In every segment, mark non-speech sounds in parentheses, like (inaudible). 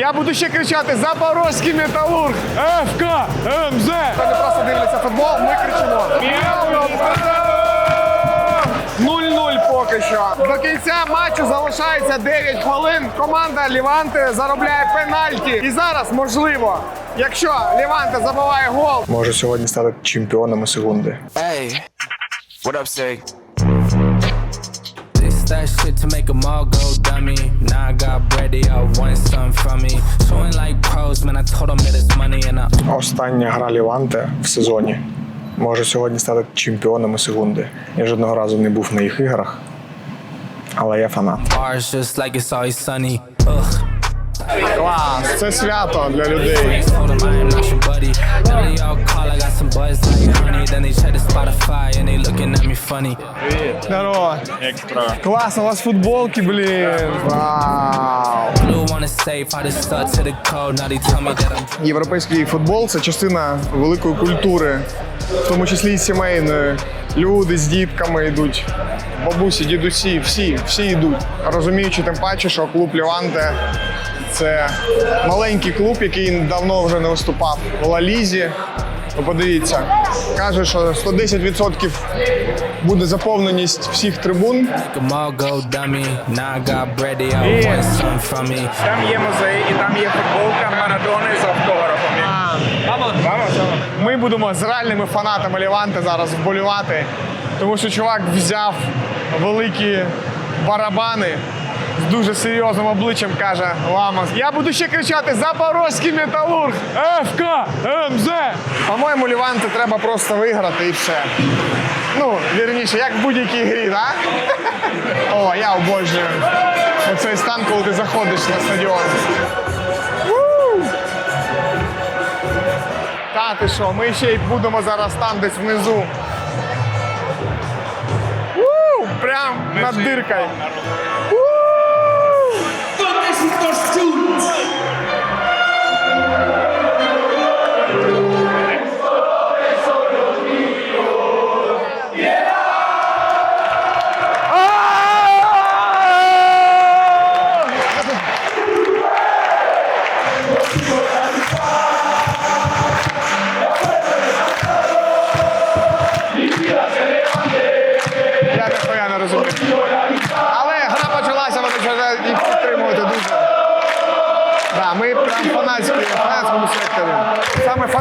Я буду ще кричати Запорозький металург! ФК МЗ! Вони просто дивляться футбол, ми кричимо. 0-0 поки що. До кінця матчу залишається 9 хвилин. Команда Ліванте заробляє пенальті. І зараз, можливо, якщо Ліванте забиває гол, може сьогодні стати чемпіонами секунди. Hey, what up, say? This that shit to make them all go dummy. Now I want something from me. Showing like pros, man. I told them that it's money and I Остання гра Ліванте в сезоні може сьогодні стати чемпіонами секунди. Я жодного разу не був на їх іграх, але я фанат. bars just like it's always sunny. Ugh. Клас, це свято для людей. Здорово. Класно, у вас футболки, блін. Вау. Європейський футбол це частина великої культури, в тому числі і сімейної. Люди з дітками йдуть, бабусі, дідусі, всі, всі йдуть. Розуміючи тим паче, що клуб Ліванте це маленький клуб, який давно вже не виступав в Ла-Лізі. Ви подивіться, каже, що 110% буде заповненість всіх трибун. me. Там є музей і там є футболка Марадони з автографом. Ми будемо з реальними фанатами Ліванти зараз вболівати, тому що чувак взяв великі барабани дуже серйозним обличчям каже Ламас. Я буду ще кричати Запорозький металург! ФК МЗ! По-моєму, Ліванти треба просто виграти і все. Ну, вірніше, як в будь-якій грі, так? (laughs) О, я обожнюю. Оцей стан, коли ти заходиш на стадіон. Та ти що, ми ще й будемо зараз там десь внизу. Прям над диркою.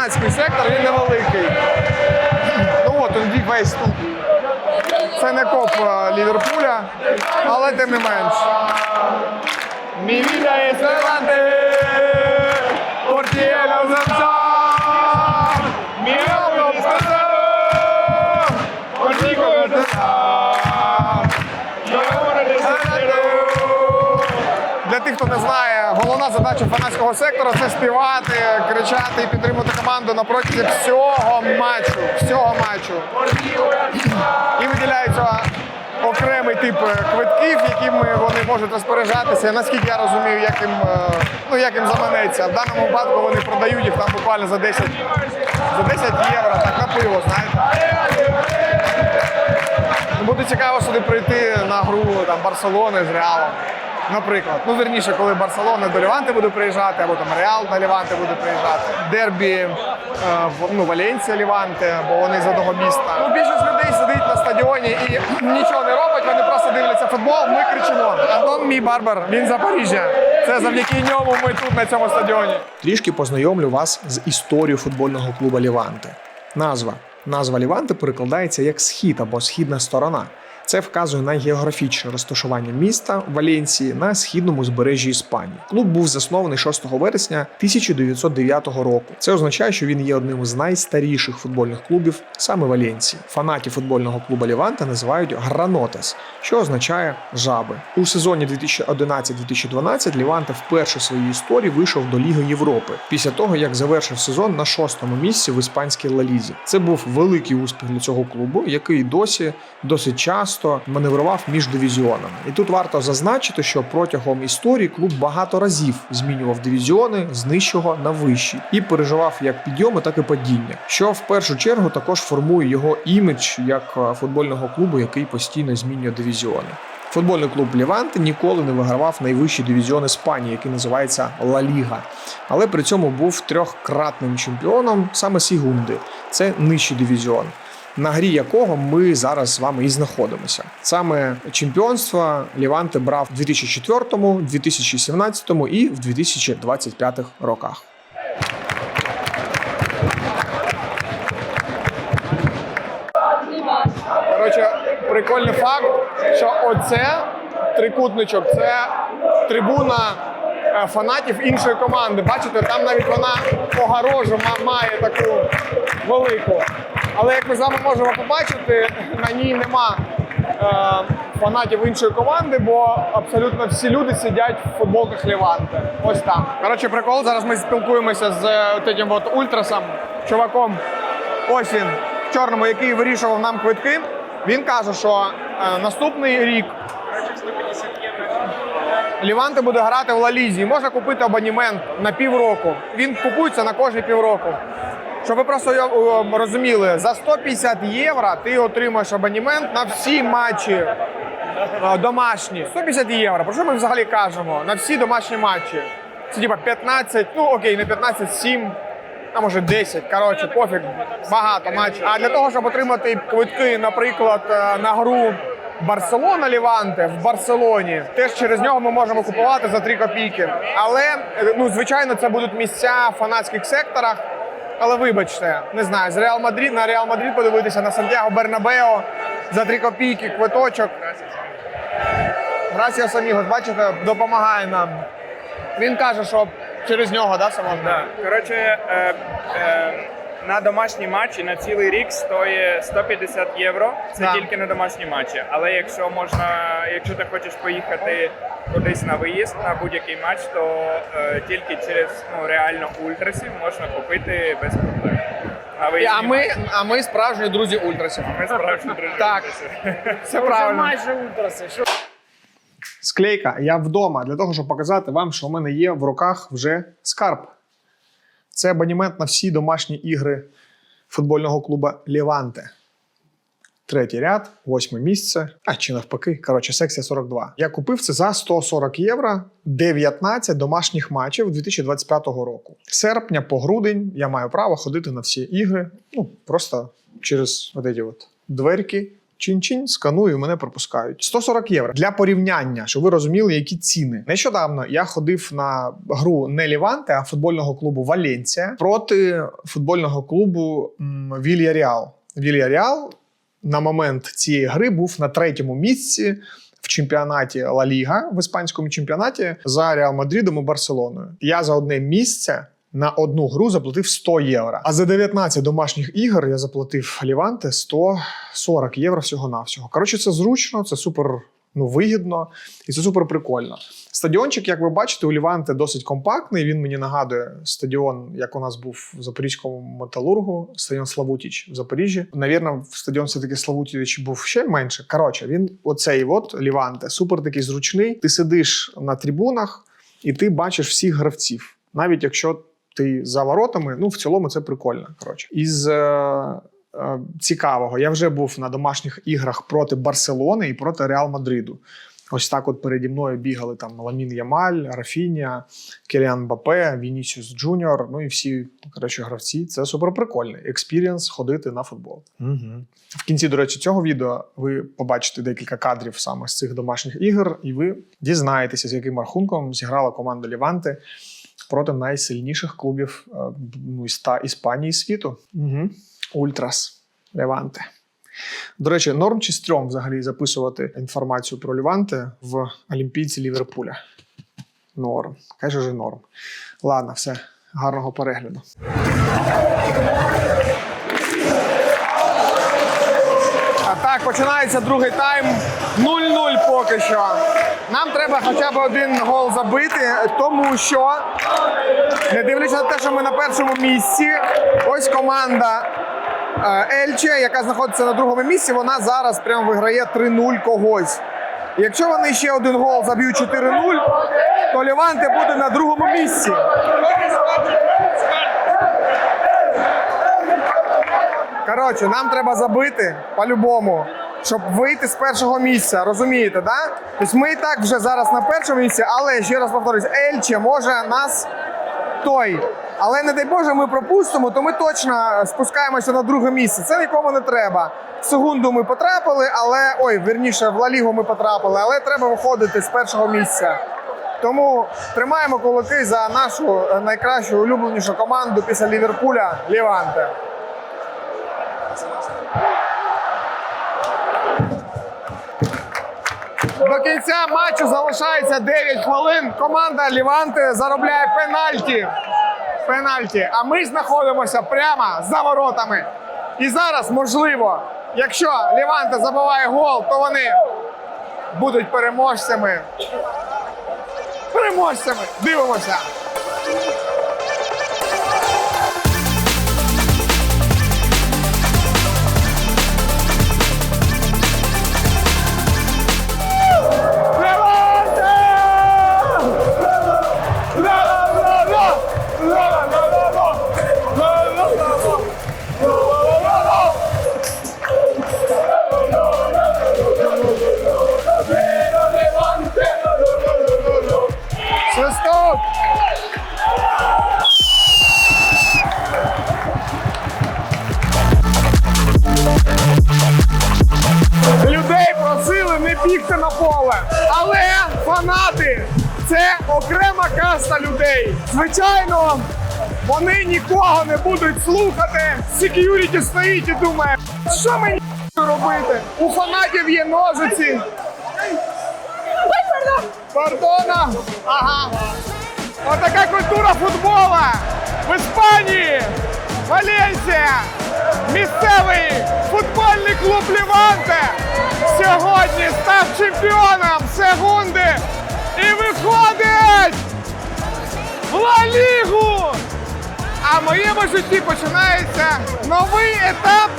Фанатський сектор, він невеликий. Ну от, він весь тут. Це не коп Ліверпуля, але тим не менш. Mi vida es adelante, por задача фанатського сектора це співати, кричати і підтримувати команду на протязі всього матчу. Всього матчу. І виділяється окремий тип е, квитків, якими вони можуть розпоряджатися. Наскільки я розумію, як їм, е, ну, як їм заманеться. В даному випадку вони продають їх там буквально за 10, за 10 євро, так на пиво, знаєте. Ну, Буде цікаво сюди прийти на гру там, Барселони з Реалом. Наприклад, ну верніше, коли Барселона до Ліванти буде приїжджати, або там Реал на Ліванти буде приїжджати. Дербі е, ну, Валенція Ліванти, бо вони з одного міста. Ну, більшість людей сидить на стадіоні і нічого не робить, вони просто дивляться футбол, ми кричимо. Антон мій барбар, він Запоріжжя. Це завдяки ньому ми тут на цьому стадіоні. Трішки познайомлю вас з історією футбольного клубу Ліванти. Назва. Назва Ліванти перекладається як схід або східна сторона. Це вказує на географічне розташування міста Валенції на східному збережжі Іспанії. Клуб був заснований 6 вересня 1909 року. Це означає, що він є одним з найстаріших футбольних клубів саме Валенції. Фанатів футбольного клубу Ліванта називають гранотес, що означає жаби. У сезоні 2011-2012 Ліванте вперше в своїй історії вийшов до Ліги Європи після того, як завершив сезон на шостому місці в іспанській Лалізі. Це був великий успіх для цього клубу, який досі досить часто маневрував між дивізіонами. І тут варто зазначити, що протягом історії клуб багато разів змінював дивізіони з нижчого на вищий і переживав як підйоми, так і падіння, що в першу чергу також формує його імідж як е, футбольного клубу, який постійно змінює дивізіони. Футбольний клуб Ліванте ніколи не вигравав найвищий дивізіон Іспанії, який називається Ла Ліга. Але при цьому був трьохкратним чемпіоном саме Сігунди. Це нижчий дивізіон. На грі якого ми зараз з вами і знаходимося. Саме чемпіонство Ліванте брав у 2004, 2017 і в 2025 роках. Коротше, прикольний факт, що оце трикутничок це трибуна е, фанатів іншої команди. Бачите, там навіть вона огорожу ма- має таку велику. Але як ми з вами можемо побачити, на ній нема е, фанатів іншої команди, бо абсолютно всі люди сидять в футболках Ліванте. Ось там. Коротше, прикол. Зараз ми спілкуємося з е, от ультрасом, чуваком. Ось в чорному, який вирішував нам квитки. Він каже, що е, наступний рік Ліванте буде грати в Лалізі. Можна купити абонімент на півроку. Він купується на кожні півроку. Щоб ви просто розуміли, за 150 євро ти отримаєш абонімент на всі матчі домашні. 150 євро. Про що ми взагалі кажемо? На всі домашні матчі. Це типа 15, ну окей, не 15, 7, а може 10. Коротше, пофіг, багато матчів. А для того, щоб отримати квитки, наприклад, е, на гру Барселона Ліванте в Барселоні, теж через нього ми можемо купувати за 3 копійки. Але е, ну, звичайно, це будуть місця в фанатських секторах. Але вибачте, не знаю, з Реал Мадрид на Реал Мадрид подивитися на Сантьяго Бернабео за 3 копійки квиточок. Грасіо Саміго, бачите, допомагає нам. Він каже, що через нього, да, Самон? Да. Коротше, е, е, на домашні матчі на цілий рік стоїть 150 євро. Це Да. тільки на домашні матчі. Але якщо можна, якщо ти хочеш поїхати кудись на виїзд на будь-який матч, то е, тільки через ну реально ультрасів можна купити без проблем. На виїзні А ми, матчі. а ми справжні друзі ультрасів. ми справжні друзі. Так. Все правильно. майже ультраси. Що Склейка, я вдома для того, щоб показати вам, що в мене є в руках вже скарб. Це абонімент на всі домашні ігри футбольного клубу Леванте. Третій ряд, восьме місце. А чи навпаки, коротше, секція 42. Я купив це за 140 євро 19 домашніх матчів 2025 року. Серпня по грудень я маю право ходити на всі ігри. Ну, просто через от эти от дверки. Чин-чин, сканую, мене пропускають. 140 євро. Для порівняння, щоб ви розуміли, які ціни. Нещодавно я ходив на гру не Ліванте, а футбольного клубу Валенція проти футбольного клубу м, Вільяреал. Вільяреал на момент цієї гри був на третьому місці в чемпіонаті Ла Ліга в іспанському чемпіонаті за Реал Мадридом і Барселоною. Я за одне місце. На одну гру заплатив 100 євро. А за 19 домашніх ігор я заплатив Ліванте 140 євро всього-навсього. Коротше, це зручно, це супер ну, вигідно і це супер прикольно. Стадіончик, як ви бачите, у Ліванте досить компактний. Він мені нагадує стадіон, як у нас був в Запорізькому металургу, стадіон Славутіч в Запоріжжі. Навірно, в стадіон все-таки Славутіч був ще менше. Коротше, він оцей от Ліванте, супер такий зручний. Ти сидиш на трибунах і ти бачиш всіх гравців, навіть якщо ти за воротами, ну в цілому це прикольно. Коротше, із е, е, цікавого, я вже був на домашніх іграх проти Барселони і проти Реал Мадриду. Ось так, от переді мною бігали там Ламін Ямаль, Рафінія, Келіан Бапе, Вінісіус Джуніор. Ну і всі коротше, гравці. Це супер прикольний експірієнс ходити на футбол. Угу. В кінці, до речі, цього відео ви побачите декілька кадрів саме з цих домашніх ігор, і ви дізнаєтеся, з яким рахунком зіграла команда Ліванти проти найсильніших клубів е, ну, та Іспанії світу. Угу. Ультрас Леванте. До речі, норм чи стрьом взагалі записувати інформацію про Леванте в Олімпійці Ліверпуля. Норм. Каже вже норм. Ладно, все. Гарного перегляду. Так, починається другий тайм. 0-0 поки що. Нам треба хоча б один гол забити, тому що, не дивлячись на те, що ми на першому місці, ось команда е, Ельче, яка знаходиться на другому місці, вона зараз прямо виграє 3-0 когось. Якщо вони ще один гол заб'ють 4-0, то Леванте буде на другому місці. Коротше, нам треба забити по-любому. щоб вийти з першого місця. Розумієте, да? Тобто ми і так вже зараз на першому місці, але ще раз повторюсь, Ельче може нас той. Але не дай Боже, ми пропустимо, то ми точно спускаємося на друге місце. Це нікому не треба. В секунду ми потрапили, але ой, вірніше, в Ла Лігу ми потрапили, але треба виходити з першого місця. Тому тримаємо кулаки за нашу е, найкращу улюбленішу команду після Ліверпуля Ліванте. До кінця матчу залишається 9 хвилин. Команда Ліванте заробляє пенальті. Пенальті. А ми знаходимося прямо за воротами. І зараз, можливо, якщо Ліванте забиває гол, то вони будуть переможцями. Переможцями. Дивимося. Людей просили не бігти на поле. Але фанати це окрема каста людей. Звичайно, вони нікого не будуть слухати. Секюріті стоїть і думає, що мені робити? У фанатів є ножиці. Пардона! Ага. Отака культура футбола в Іспанії. Валенсія. Місцевий футбольний клуб Ліванте сьогодні став чемпіоном Сегунди і виходить в Ла Лігу. А в моєму житті починається новий етап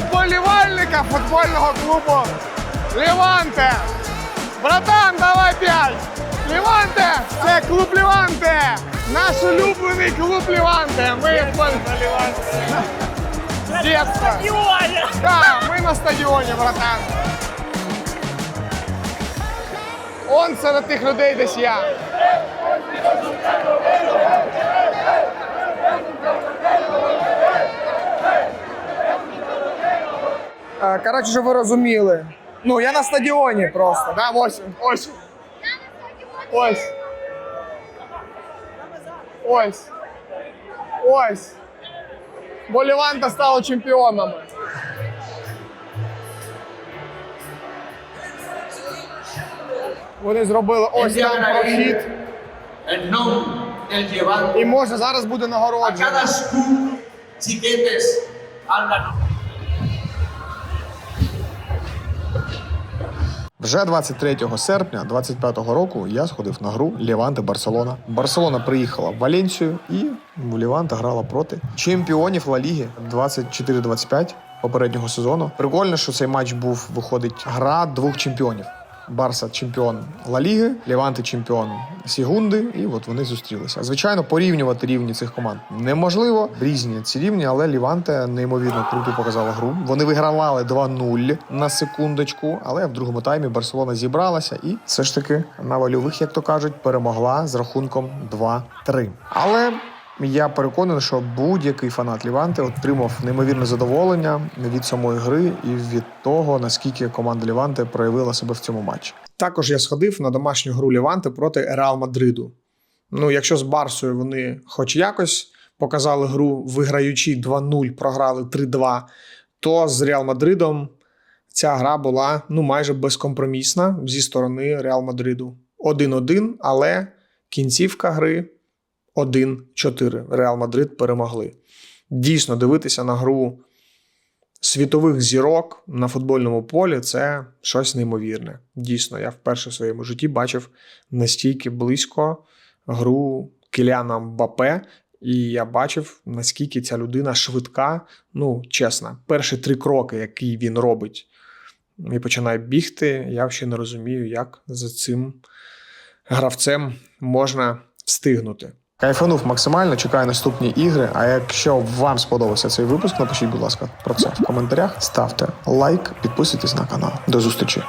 вболівальника футбольного клубу Ліванте. Братан, давай п'ять! Ліванте! Це клуб Ліванте! Наш улюблений клуб Ліванте! Ми з детства. Да, ми на стадіоні, братан. Он серед тих людей десь я. Е, Коротше, щоб ви розуміли. Ну, я на стадіоні просто. Да? Ось, ось. Ось. Ось. Ось. Бо Леванта стала чемпіонами. Вони зробили ось там прохід. І може зараз буде нагородження. Вже 23 серпня 25-го року я сходив на гру Ліванте Барселона. Барселона приїхала в Валенсію і в Ліванте грала проти чемпіонів Ла Ліги 24-25 попереднього сезону. Прикольно, що цей матч був виходить гра двох чемпіонів. Барса чемпіон Ла Ліги, Ліванте чемпіон Сігунди, і от вони зустрілися. Звичайно, порівнювати рівні цих команд неможливо. Різні ці рівні, але Ліванте неймовірно круто показала гру. Вони вигравали 2-0 на секундочку, але в другому таймі Барселона зібралася і все ж таки на вальових, як то кажуть, перемогла з рахунком 2-3. Але я переконаний, що будь-який фанат Ліванте отримав неймовірне задоволення від самої гри і від того, наскільки команда Ліванте проявила себе в цьому матчі. Також я сходив на домашню гру Ліванте проти Реал Мадриду. Ну, якщо з Барсою вони хоч якось показали гру, виграючи 2-0, програли 3-2, то з Реал Мадридом ця гра була ну майже безкомпромісна зі сторони Реал Мадриду. 1-1, але кінцівка гри 1-4. Реал Мадрид перемогли. Дійсно, дивитися на гру світових зірок на футбольному полі це щось неймовірне. Дійсно, я вперше в своєму житті бачив настільки близько гру Кіляна Мбапе, і я бачив, наскільки ця людина швидка. Ну, чесно, перші три кроки, які він робить, і починає бігти. Я ще не розумію, як за цим гравцем можна встигнути. Кайфанув максимально, чекаю наступні ігри. А якщо вам сподобався цей випуск, напишіть, будь ласка, про це в коментарях. Ставте лайк, підписуйтесь на канал. До зустрічі.